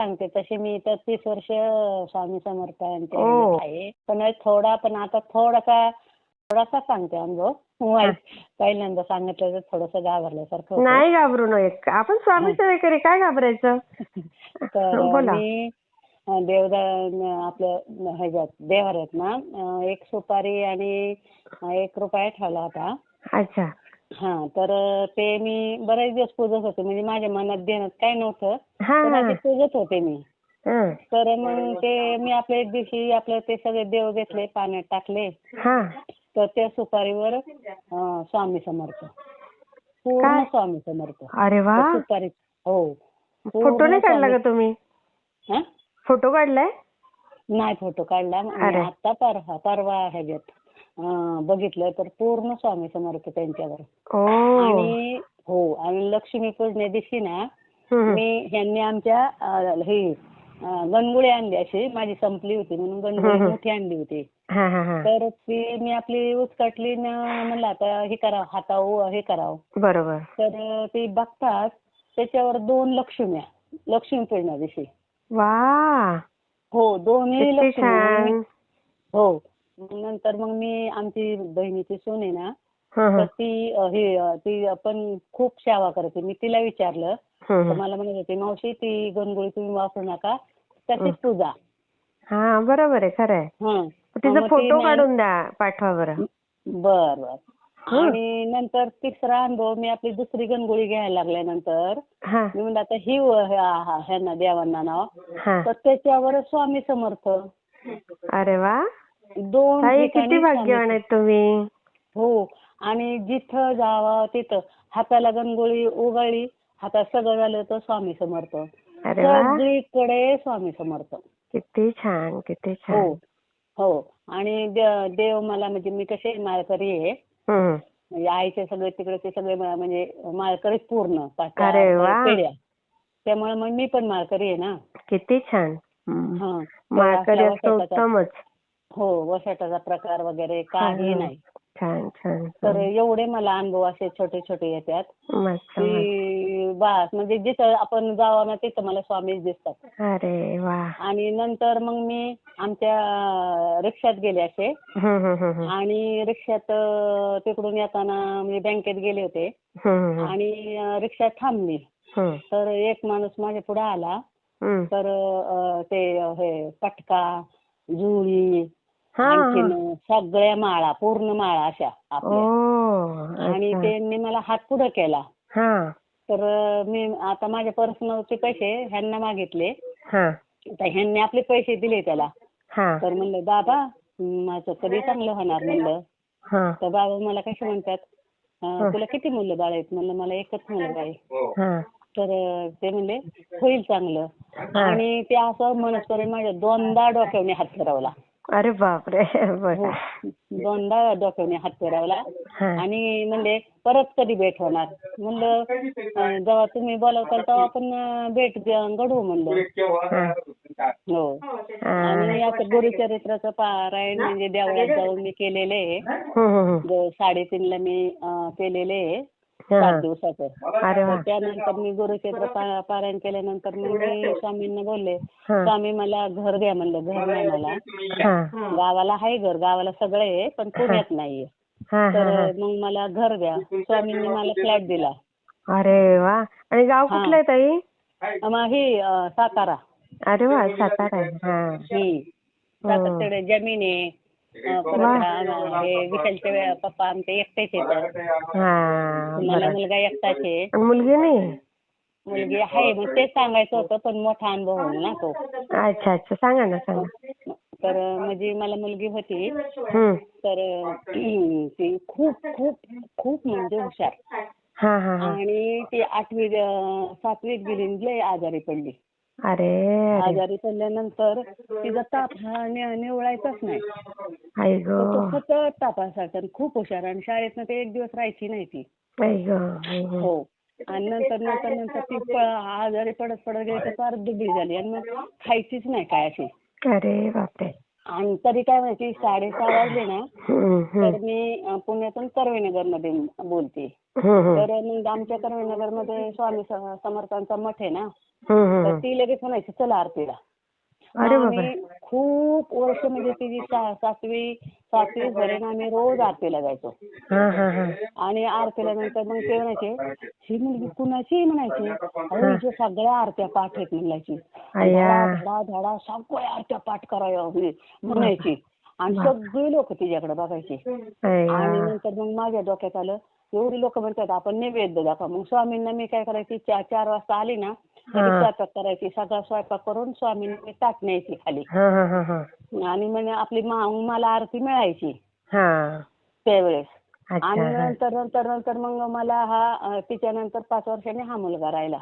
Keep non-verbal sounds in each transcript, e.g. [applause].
सांगते. तशी मी तर तीस वर्ष स्वामी समर्थांचे ओ. आहे. पण थोडा पण आता थोडासा थोडासा सांगते अनुभव वाईट पहिल्यांदा सांगितलं तर थोडंसं घाबरल्यासारखं होतं. नाही घाबरू नये. आपण स्वामी सेवेकरी काय घाबरायचं? [laughs] तर बोला. मी अं, देवदा आपलं ह्याच्यात देवाऱ्यात ना अं, एक सुपारी आणि अं, एक रुपया ठेवला होता. अच्छा. हा तर ते मी बरेच दिवस पूजत होते. म्हणजे माझ्या मनात देण्यात काही नव्हतं. पण पूजत होते मी. हा. तर मग ते मी आपल्या एक दिवशी आपलं ते सगळे देव घेतले पाण्यात टाकले. हा. तर त्या सुपारीवर अं, स्वामी समर्थ. पूर्ण काय? स्वामी समर्थ. अरे वा. त्या सुपारी हो. फोटो पूर्ण नाही काढला स्वामी- का तुम्ही? हा? फोटो काढलाय? नाही फोटो काढला. आणि अरे. आता परवा परवा ह्याच्यात बघितलं तर पूर्ण स्वामी समर्थ त्यांच्यावर. आणि हो आणि लक्ष्मी पूजने दिवशी ना. मी ह्यांनी आमच्या हे गणगुळी आणली अशी माझी संपली होती म्हणून गणगुळी. मोठी आणली होती. हा हा हा. तर ती मी आपली उचकटली न म्हणलं आता हे करावं हातावर हे करावं. बरोबर. तर ती बघतात त्याच्यावर दोन लक्ष्म्या लक्ष्मी पूजना दिवशी वा. हो दोन्ही लक्ष्मी हो. नंतर मग मी आमची बहिणीची सून आहे ना तर. ती हे ती पण खूप सेवा करते. मी तिला विचारलं तर. मला म्हणत होती मावशी ती गणगोळी तुम्ही वापरू नका तशीच पूजा. हा बरोबर आहे खरं आहे. हं. तिचा फोटो काढून द्या पाठवा बरं. बर बर. आणि नंतर तिसरा अनुभव मी आपली दुसरी गणगोळी घ्यायला लागल्यानंतर हा. मी म्हणलं आता ही ह्यांना देवांना नाव. तर त्याच्यावर स्वामी समर्थ. अरे वा. दोन ताई ठिकाणी किती भाग्यवान आहेत तुम्ही? हो आणि जिथं जावं तिथं. हाताला गणगोळी उगाळली हातात सगळं झालं तर स्वामी समर्थ. अरे वा. सगळीकडे स्वामी समर्थ. किती छान किती हो छान. हो. आणि दे- देव मला म्हणजे मी कसे माळकरी आहे. हं. म्हणजे आईचे सगळे तिकडे ते सगळे मा- म्हणजे माळकरी पूर्ण पाच अरे वा. पिढ्या. त्यामुळे मग मी पण माळकरी आहे ना. किती छान. हं. हा तर माळकरी वसाहताचा- उत्तमच. हो वसाहताचा प्रकार वगैरे काही. नाही छान छान तर एवढे मला अनुभव असे छोटे छोटे येतात मस्त. की बस म्हणजे जिथं आपण जावं ना तिथं मला स्वामीच दिसतात अरे वा आणि नंतर मग मी आमच्या रिक्षात गेले असे. आणि रिक्षात अं, तिकडून येताना म्हणजे बँकेत गेले होते. आणि अं, रिक्षा थांबली तर एक माणूस माझ्या पुढे आला. तर अं, ते हे पटका जुळी आणखीन सगळ्या माळा पूर्ण माळा अशा आपल्या. आणि. त्यांनी मला हात पुढे केला. तर मी आता माझ्या पर्सनलचे पैसे ह्यांना मागितले. तर ह्यांनी आपले पैसे दिले त्याला. तर म्हणलं बाबा माझं कधी चांगलं होणार? म्हणलं. तर बाबा मला कसे म्हणतात तुला किती मुलं बाळ आहेत? म्हणलं मला एकच मुलगा आहे. तर ते म्हणले होईल चांगलं. आणि ते असं मनस्परी माझ्या दोनदा डोक्यावने हात फिरवला. अरे बापरे हो. दोनदा डोक्यावने हात फिरवला. आणि म्हणले परत कधी भेट होणार? म्हणलं जेव्हा तुम्ही बोलवताल तेव्हा आपण भेट घडवू म्हणलं. हा. आणि आता गुरुचरित्राचं पारायण म्हणजे देवळात जाऊन मी केलेलं. आहे हं, हं, साडेतीनला मी केलेले. आहे. सात दिवसाचं. तर त्यानंतर मी गुरुचरित्र पा- पारायण केल्यानंतर मग मी स्वामींना बोलले हा. स्वामी मला घर द्या म्हणलं घर नाही मला. हा. गावाला आहे घर गावाला सगळं आहे पण पुण्यात नाहीये. हा तर हा. मग मला घर द्या. स्वामींनी मला फ्लॅट दिला. अरे वा. आणि गाव हा. कुठलं आहे ताई? मग ही सातारा. अरे वा सातारा आहे. हा. हम्म सातारकडे जमीन आहे. हे विठ्ठलचे पप्पा आमचे एकटेच आहेत मला मुलगा एकटाच आहे. आणि मुलगी नाही? मुलगी आहे मग तेच सांगायचं होतं पण मोठा अनुभव होईल ना तो. अच्छा अच्छा सांगा ना सांगा. तर म्हणजे मला मुलगी होती. हं. तर [clears throat] ती खूप खूप खूप म्हणजे हुशार. हा हा हा. आणि ती आठवी अं, सातवीत गेली आणि लय आजारी पडली. आजारी पडल्यानंतर तिचा ताप हा निवळायचाच नाही. तर तो सतत तापासारखा आणि खूप हुशार आणि शाळेतनं ते एक दिवस राहायची नाही ती. हो. आणि नंतर नंतर नंतर ती प- आजारी पडत पडत गेली तर फार दुबळी झाली आणि मग खायचीच नाही काय अशी. अरे बापरे. आणि तरी काय माहिती साडेसहा वाजले ना. तर मी अं, पुण्यातून कर्वेनगरमध्ये बोलते. तर मग आमच्या मध्ये स्वामी समर्थांचा मठ आहे ना तर. ती लगेच म्हणायची चला आरतीला. आम्ही खूप वर्ष म्हणजे तिची सा- सातवी सातवी पर्यंत आम्ही रोज आरतीला जायचो. हा हा हा. आणि आरतीला नंतर मग ते म्हणायचे ही मुलगी कुणाची म्हणायची हिच्या सगळ्या आरत्या पाठ आहेत म्हणायची. धडा धडा सगळ्या आरत्या पाठ कराव्या म्हणे- म्हणायची. आणि सगळी लोक तिच्याकडे बघायची. आणि. नंतर मग माझ्या डोक्यात आलं एवढी लोक म्हणतात आपण नैवेद्य दाखवा. मग स्वामींना मी काय करायची चार चार वाजता आली ना लगेच. स्वयंपाक करायची सगळा स्वयंपाक करून स्वामींनी ताट न्यायची खाली. हा हा हा हा. आणि म्हणजे आपली मा- मला आरती मिळायची. त्यावेळेस. आणि. नंतर नंतर नंतर मग मला हा अं, तिच्यानंतर पाच वर्षांनी हा मुलगा राहिला.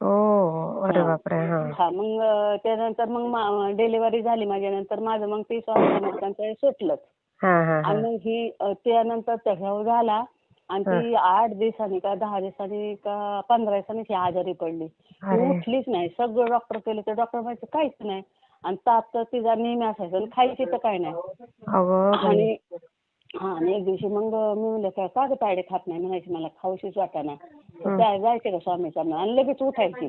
ओ अरे हा. बापरे हा. हा मग अं, त्यानंतर मग डिलिव्हरी झाली माझ्यानंतर माझं मग ते स्वामी समर्थांचं सुटलंच. हा हा हा. आणि मग ही अं, त्यानंतर त्याच्यावर झाला आणि ती आठ दिवसांनी का दहा दिवसांनी का पंधरा दिवसांनी ती आजारी पडली. ती. उठलीच नाही. सगळं डॉक्टर केलं तर डॉक्टर म्हणायचं काहीच नाही. आणि ताप तर तिचा नेहमी असायचा आणि खायची तर काय नाही. आणि हा आणि एक दिवशी मग मी म्हणलं काय का गं तायडे खात नाही? म्हणायची मला खाऊशीच वाटाना तर त्या जायचे का स्वामीच्या आणि लगेच उठायची.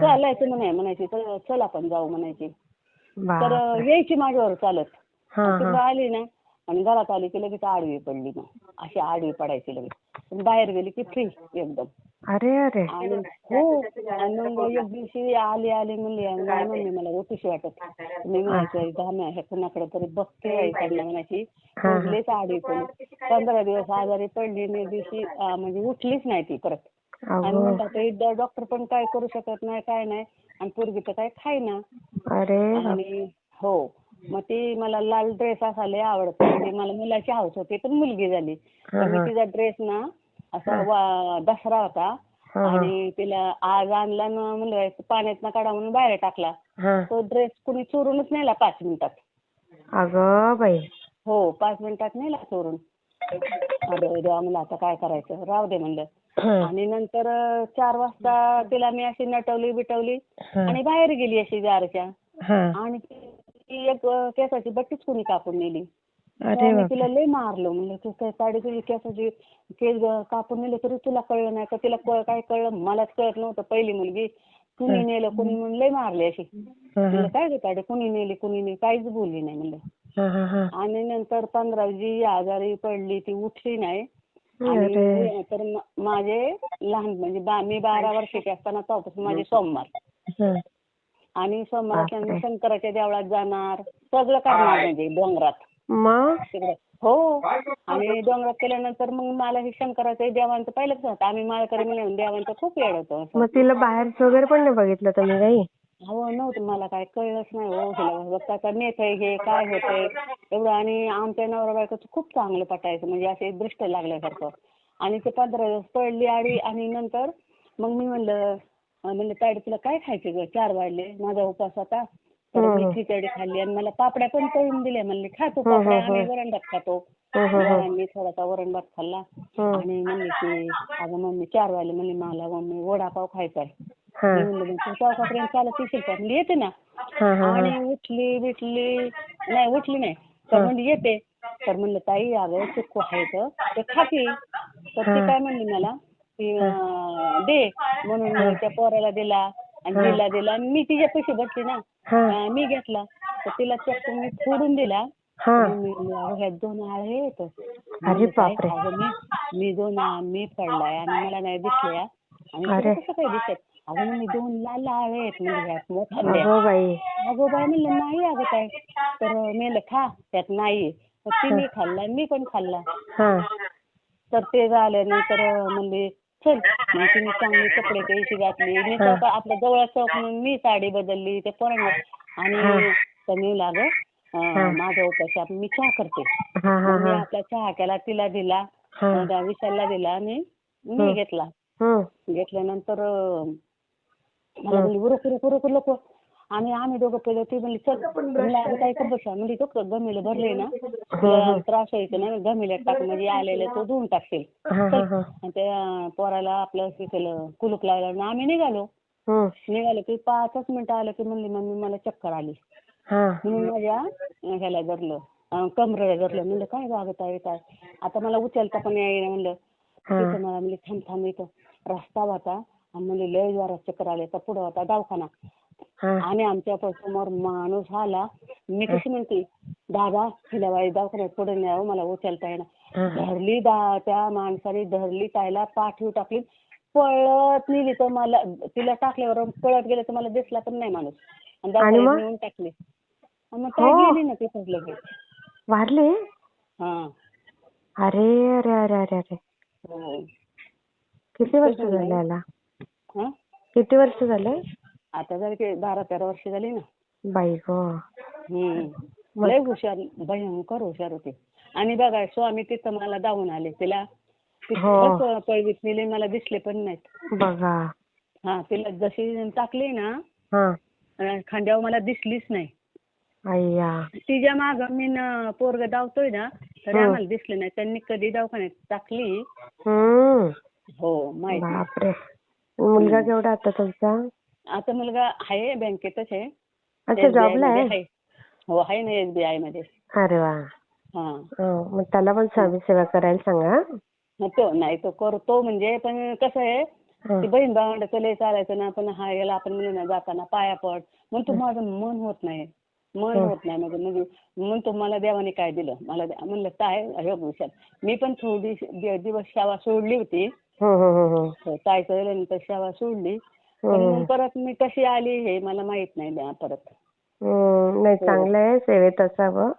चालायचं म्हणे म्हणायची "चल चल आपण जाऊ म्हणायची. तर यायची माझ्यावर चालत. तिकडं आली ना आणि घरात आली की लगेच आडवी पडली मग. अशी आडवी पडायची लगेच. पण बाहेर गेली की फ्री एकदम. अरे अरे. आणि हो आणि मग एक दिवशी आली आली म्हणली आणि मला म्हणली मला उठूशी वाटत मी म्हणायचं धाम्या ह्या कुणाकडे तरी बघते ऐकायला म्हणायची. लईच आडवी पडली. पंधरा दिवस आजारी पडली आणि एक दिवशी अं, म्हणजे उठलीच नाही ती परत. आणि अगं. म्हणतात "हे ड- डॉक्टर पण काय करू शकत नाही काय नाही. आणि पोरगी तर काय खाईना अरे. बाप. आणि हो. मग ती मला लाल ड्रेस असा लय आवडतो. म्हणजे मला मुलाची हौस होती पण मुलगी झाली. तर मी. तिचा ड्रेस ना असा वा- दसरा होता. हा, हा. आणि तिला आज आणला ना म्हणलं पाण्यात काढा म्हणून बाहेर टाकला. हा. तो ड्रेस कुणी चोरूनच नेला पाच मिनिटात. अगं बाई. हो पाच मिनिटात नेला चोरून. अरे देवा म्हणलं आता काय करायचं? राहू दे म्हणलं. हा, आणि नंतर अं, चार वाजता तिला मी अशी नटवली बिटवली हा, आणि बाहेर गेली अशी दारच्या हा. आणि ती एक अं, केसाची बट्टीच कुणी कापून नेली. अरे मी तिला लय मारलं. म्हणलं तू काय साडी तुझी केसाची केस कापून नेले तरी तुला कळलं नाही का? तिला कळ- काय कळलं? मलाच कळत नव्हतं. पहिली मुलगी कुणी नेलं? कुणी म्हणून लय मारली अशी. म्हणलं काय ग ताडे कुणी नेली कुणी नाही काहीच बोलली नाही म्हणलं. हा, हा, हा. आणि नंतर पंधरा जी आजारी पडली ती उठली नाही. आणि तर म- माझे लहान म्हणजे बा- मी बारा वर्षाची असताना तेव्हापासून माझे सोमवार. आणि सोमवारच्या बापरे. मी शंकराच्या देवळात जाणार. सगळं करणार म्हणजे डोंगरात. मग? तिकडे. हो. आणि डोंगरात केल्यानंतर मग मला हे शंकराचं देवांचं पहिलंच होतं. आम्ही माळकरी म्हणून देवांचं खूप वेळ होतं. मग तिला बाहेरचं वगैरे पण नाही बघितलं तुम्ही काही? हो नव्हतं. मला काय कळलंच नाही. हो तिला हे काय होतंय एवढं आणि आमच्या नवरा बायकोचं खूप चांगलं पटायचं. म्हणजे असे दृष्ट लागल्यासारखं. आणि ते पंधरा दिवस पडली आडी आणि नंतर मग मी म्हणलं म्हणलं तायडे तुला काय खायचं ग? चार वाजले माझा उपवास होता. तर मी. खिचडी खाल्ली आणि मला पापड्या पण तळून दिल्या. म्हणले खातो पापड्या. आम्ही वरण भात खातो. मी थोडासा वरण भात खाल्ला. आणि म्हणले की अगं मम्मी चार वाजले म्हणले मला मम्मी वडापाव खायचा आहे. मी म्हणलं तू चौकापर्यंत चालत येशील का? म्हणली येते ना. आणि उठली बिटली नाही उठली नाही. तर म्हणली येते. तर म्हणलं ताई अगं चिक्कू आहे तर ते खा की. तर ती. काय म्हणली मला की अं, दे. म्हणून मी त्या पोराला दिला आणि. हिला दिला. आणि मी तिच्या पैसे बसली ना. अं, मी घेतला. तर तिला चक्क मी फोडून दिला. हा. मी ह्यात दोन आळे आहेत. अरे बापरे. अगं मी मी दोन आ- मी पडलाय आणि मला नाही दिसल्या आणि तुला. कसं काय दिसत? अगं म्हणली दोन लाल आळे आहेत म्हणजे ह्यात मोठ्या अगं बाई. अगं बाय म्हणलं नाही अगं काय तर मी म्हणलं खा त्यात नाही. तर ती मी खाल्ला आणि मी पण खाल्ला. हा. तर ते झाल्यानंतर म्हणले चल. मग तिने चांगले कपडे त्याची घातली. मी चौक आपल्या जवळ चौक म्हणून मी साडी बदलली ते पोरांना. आणि तर मी लागं माझा उपास आहे, मी चहा करते. हा हा मग मी आपला चहा केला तिला दिला त्या विशालला दिला आणि मी घेतला. घेतल्यानंतर मला म्हणली उरक उरक उरक उरक आणि आम्ही दोघं पहिलं ती म्हणली चल म्हणलं काय बसा म्हणजे तो गमेलं भरले ना? त्रास व्हायचं ना गमेल्यात टाक म्हणजे आलेलं तो धुवून टाकशील. हा हा हा. आणि त्या पोराला आपलं हे केलं कुलूप लावलं आणि आम्ही निघालो. हम्म निघालो की पाचच मिनिटं आलं की म्हणली मम्मी मला चक्कर आली. हा. म्हणून माझ्या ह्याला धरलं कमरेला धरलं. म्हणलं काय बागत आहे काय आता मला उचलता पण येईना म्हणलं हा. तिथं मला म्हणले थांब थांब इथं. रस्ता होता. आणि म्हणले लय जोरात चक्कर आले. तर पुढं होता दवाखाना. हा आणि आमच्यासमोर माणूस आला. मी कशी म्हणते दादा हिला बाई दवाखान्यात पुढे न्यावं मला उचलता येणार. धरली दा त्या माणसाने धरली त्याला पाठीव टाकली. पळत नेली तर मला तिला टाकल्यावर पळत गेले तर मला दिसला पण नाही माणूस. आणि दवाखान्यात? नेऊन टाकली. मग काय हो. गेली ना तिथंच लगेच वारले? हा. अरे अरे अरे अरे अरे. हो. किती वर्ष झाले? याला? किती वर्ष झाले? आता की बारा तेरा वर्ष झाली ना. बाई ग. हम्म. लय हुशार भयंकर हुशार होती. आणि बघा स्वामी तिथं मला धावून आले. तिला हो. पळवीत नेले मला दिसले पण नाहीत. बघा. हा तिला जशी टाकली ना हा. अं, खांद्यावर मला दिसलीच नाही. अय्या तिच्या माग मी न पोरग धावतोय ना तरी हं. आम्हाला दिसले नाही. त्यांनी कधी दवाखान्यात टाकली? हम्म. हो माहिती बापरे. मुलगा केवढा आता तुमचा? आता मुलगा आहे बँकेतच आहे. अच्छा SBI जॉबला मध्ये आहे? हो आहे ना एसबीआयमध्ये. अरे वा. हा. हो, मग त्याला पण स्वामी सेवा करायला सांगा मग तो नाही तो करतो म्हणजे पण कसं आहे हं. ती बहीण भावंडाचं लय चालायचं ना पण हा याला आपण म्हणलं ना जाताना पाया पड. म्हणतो माझं मन होत नाही. मन हं. होत नाही. म्हणजे म्हणजे म्हणतो मला देवाने काय दिलं? मला द्या. म्हणलं काय हे हुशार मी पण थोडी दि- दिवस शाळा सोडली होती. हं, हं, हं, हं. हो, ताईचं झाल्यानंतर शाळा सोडली. पण हं. परत मी कशी आली हे मला माहीत नाही परत. हं, नाही चांगलं आहे सेवेत असावं.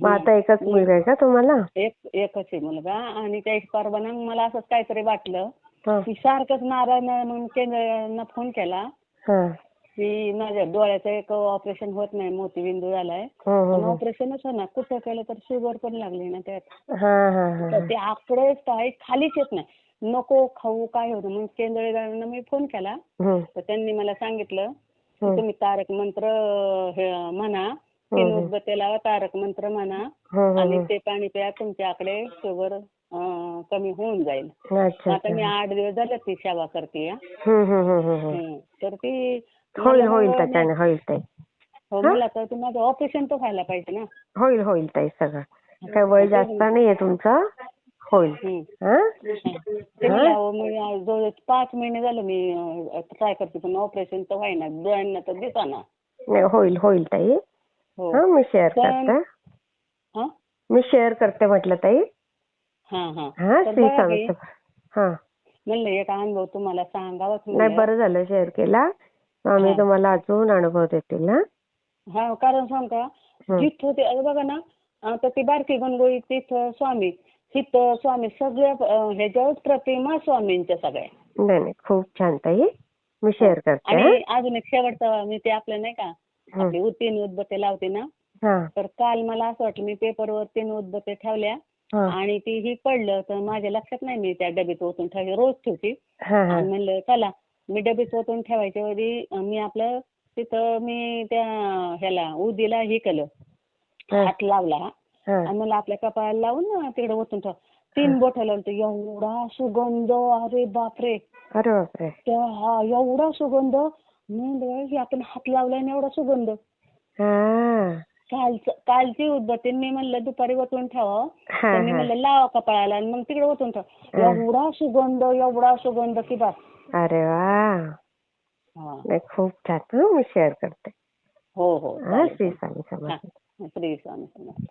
मग आता एकच मुलगा आहे का तुम्हाला? एक एकच आहे मुलगा आणि त्या परवा ना मला असंच काहीतरी वाटलं हं, की सारखंच नारायण म्हणून केंद्रानं फोन केला हं, की माझ्या डोळ्याचं एक ऑपरेशन होत नाही मोतीबिंदू झालाय. हं, पण हं, ऑपरेशनच होणार. कुठं केलं तर शुगर पण लागली ना त्यात. हं, हं, हं, तर ते आकडेच काय खालीच येत नाही. नको खाऊ काय होतं? मग केंद्रेकरांना मी फोन केला. तर त्यांनी मला सांगितलं की. तुम्ही तारक मंत्र म्हणा. तीन उदबत्त्या लावा तारक मंत्र म्हणा. आणि. ते पाणी प्या तुमच्याकडे शुगर कमी होऊन जाईल. आता मी आठ दिवस झाले ती सेवा करते. तर ती होईल होईल मग- त्याच्याने होईल ताई. हो मला तर माझं ऑपरेशन तर व्हायला पाहिजे ना. होईल होईल ताई सगळं. काय वय जास्त नाहीये तुमचं? होईल. जवळ पाच महिने झालं मी ट्राय करते पण ऑपरेशन तर व्हायना डोळ्यांना तर दिसाना. नाही होईल होईल ताई. हो. मी शेअर करते. हा? मी शेअर करते म्हटलं ताई. हा हा. हा. हा. म्हणलं एक अनुभव तुम्हाला सांगावाच नाही बरं झालं शेअर केला. स्वामी हा. तुम्हाला अजून अनुभव देतील हा. कारण सांग का. जिथं ते बघा ना आता ती बारकी गणगोळी तिथं स्वामी तिथं स्वामी सगळ्या ह्याच्यावर प्रतिमा स्वामींच्या सगळ्या. नाही नाही खूप छान ताई. मी शेअर करते हं? आणि अजून एक शेवटचा मी ते आपलं नाही का. आपली तीन उदबत्ते लावते ना. तर काल मला असं वाटलं मी पेपरवर तीन उदबत्ते ठेवल्या आणि ती ही पडलं तर माझ्या लक्षात नाही मी त्या डबीत ओतून ठेवली रोज ठेवते. आणि म्हणलं चला मी डबीत ओतून ठेवायच्या वेळी अं, मी आपलं तिथं मी त्या ह्याला उदीला हे केलं. हात लावला. आणि मला आपल्या कपाळाला लावून ना तिकडे ओतून ठेव. तीन बोटं लावलं तर एवढा सुगंध अरे बापरे. अरे बापरे. हा एवढा सुगंध. मी म्हणलं, हे आपण हात लावलाय ना एवढा सुगंध. हा. कालच कालची उदबत्ती मी म्हणलं दुपारी ओतून ठेवावं तर मी. म्हणलं लावा कपाळाला आणि मग तिकडे ओतून ठेव. एवढा सुगंध एवढा सुगंध की बस अरे वा. हा. नाही खूप छान. मी शेअर करते. हो हो. श्री स्वामी समर्थ. श्री स्वामी समर्थ.